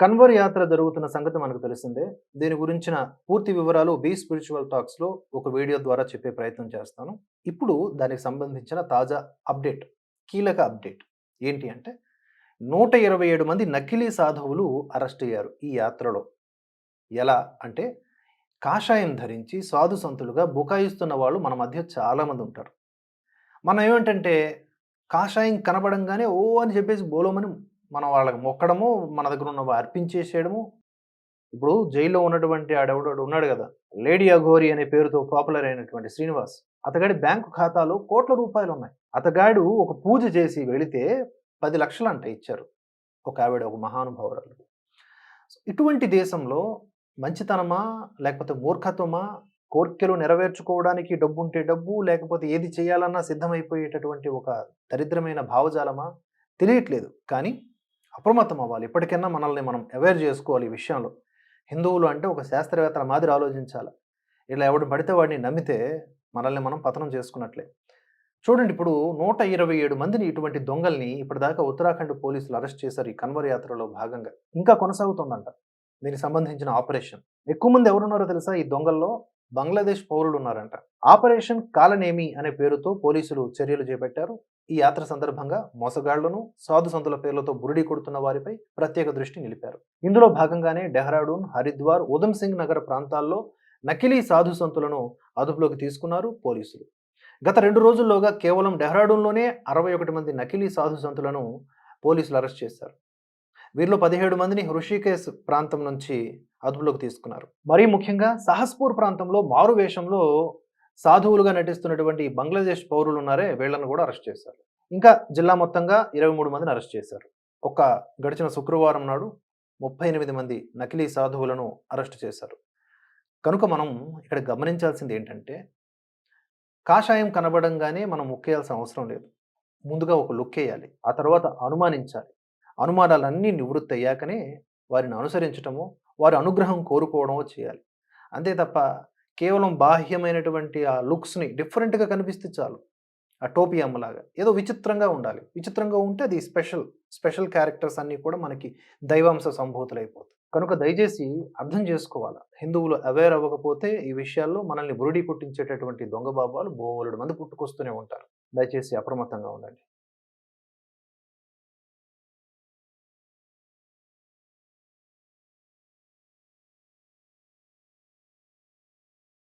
కన్వర్ యాత్ర జరుగుతున్న సంగతి మనకు తెలిసిందే. దీని గురించిన పూర్తి వివరాలు బీ స్పిరిచువల్ టాక్స్లో ఒక వీడియో ద్వారా చెప్పే ప్రయత్నం చేస్తాను. ఇప్పుడు దానికి సంబంధించిన తాజా అప్డేట్ కీలక అప్డేట్ ఏంటి అంటే నూట ఇరవై ఏడు మంది నకిలీ సాధువులు అరెస్ట్ అయ్యారు ఈ యాత్రలో. ఎలా అంటే కాషాయం ధరించి సాధు సంతులుగా బుకాయిస్తున్న వాళ్ళు మన మధ్య చాలామంది ఉంటారు. మనం ఏమిటంటే కాషాయం కనబడంగానే ఓ అని చెప్పేసి బోలోమని మనం వాళ్ళకి మొక్కడము మన దగ్గర ఉన్న అర్పించేసేయడము. ఇప్పుడు జైల్లో ఉన్నటువంటి ఆడెవడు ఉన్నాడు కదా లేడీ అఘోరి అనే పేరుతో పాపులర్ అయినటువంటి శ్రీనివాస్. అతగాడి బ్యాంకు ఖాతాలో కోట్ల రూపాయలు ఉన్నాయి. అతగాడు ఒక పూజ చేసి వెళితే పది లక్షలు అంట ఇచ్చారు. ఒక ఆవిడ ఒక మహానుభావురాలు. ఇటువంటి దేశంలో మంచితనమా లేకపోతే మూర్ఖత్వమా కోర్కెలు నెరవేర్చుకోవడానికి డబ్బు ఉంటే డబ్బు లేకపోతే ఏది చేయాలన్నా సిద్ధమైపోయేటటువంటి ఒక దరిద్రమైన భావజాలమా? తెలియట్లేదు. కానీ అప్రమత్తం అవ్వాలి. ఇప్పటికైనా మనల్ని మనం అవేర్ చేసుకోవాలి ఈ విషయంలో. హిందువులు అంటే ఒక శాస్త్రవేత్తల మాదిరి ఆలోచించాలి. ఇలా ఎవడు పడితే వాడిని నమ్మితే మనల్ని మనం పతనం చేసుకున్నట్లే. చూడండి ఇప్పుడు నూట ఇరవై ఏడు మందిని ఇటువంటి దొంగల్ని ఇప్పటిదాకా ఉత్తరాఖండ్ పోలీసులు అరెస్ట్ చేశారు ఈ కన్వర్ యాత్రలో భాగంగా. ఇంకా కొనసాగుతుందంట. దీనికి సంబంధించిన ఆపరేషన్. ఎక్కువ మంది ఎవరున్నారో తెలుసా ఈ దొంగల్లో? బంగ్లాదేశ్ పౌరులు ఉన్నారంట ఆపరేషన్ కాలనేమి అనే పేరుతో పోలీసులు చర్యలు చేపట్టారు. ఈ యాత్ర సందర్భంగా మోసగాళ్ళను సాధు సంతుల పేర్లతో బురిడి కొడుతున్న వారిపై ప్రత్యేక దృష్టి నిలిపారు. ఇందులో భాగంగానే డెహ్రాడూన్ హరిద్వార్ ఉధమ్ సింగ్ నగర్ ప్రాంతాల్లో నకిలీ సాధు సంతులను అదుపులోకి తీసుకున్నారు పోలీసులు. గత రెండు రోజుల్లోగా కేవలం డెహ్రాడూన్లోనే అరవై ఒకటి మంది నకిలీ సాధు సంతులను పోలీసులు అరెస్ట్ చేశారు. వీరిలో పదిహేడు మందిని హృషికేశ్ ప్రాంతం నుంచి అదుపులోకి తీసుకున్నారు. మరీ ముఖ్యంగా సహస్పూర్ ప్రాంతంలో మారు వేషంలో సాధువులుగా నటిస్తున్నటువంటి బంగ్లాదేశ్ పౌరులు ఉన్నారే వీళ్ళను కూడా అరెస్ట్ చేశారు. ఇంకా జిల్లా మొత్తంగా ఇరవై మూడు మందిని అరెస్ట్ చేశారు. ఒక గడిచిన శుక్రవారం నాడు ముప్పై ఎనిమిది మంది నకిలీ సాధువులను అరెస్ట్ చేశారు. కనుక మనం ఇక్కడ గమనించాల్సింది ఏంటంటే కాషాయం కనబడంగానే మనం ముక్కేయాల్సిన అవసరం లేదు. ముందుగా ఒక లుక్ వేయాలి ఆ తర్వాత అనుమానించాలి. అనుమానాలన్నీ నివృత్తి అయ్యాకనే వారిని అనుసరించటమో వారి అనుగ్రహం కోరుకోవడమో చేయాలి. అంతే తప్ప కేవలం బాహ్యమైనటువంటి ఆ లుక్స్ని డిఫరెంట్గా కనిపిస్తే చాలు. ఆ టోపీ అమ్మలాగా ఏదో విచిత్రంగా ఉండాలి. విచిత్రంగా ఉంటే అది స్పెషల్ స్పెషల్ క్యారెక్టర్స్ అన్నీ కూడా మనకి దైవాంశ సంభూతులైపోతాయి. కనుక దయచేసి అర్థం చేసుకోవాలి? హిందువులు అవేర్ అవ్వకపోతే ఈ విషయాల్లో మనల్ని బురుడి పుట్టించేటటువంటి దొంగ బాబాలు బోవలుడు మంది పుట్టుకొస్తూనే ఉంటారు. దయచేసి అప్రమత్తంగా ఉండండి.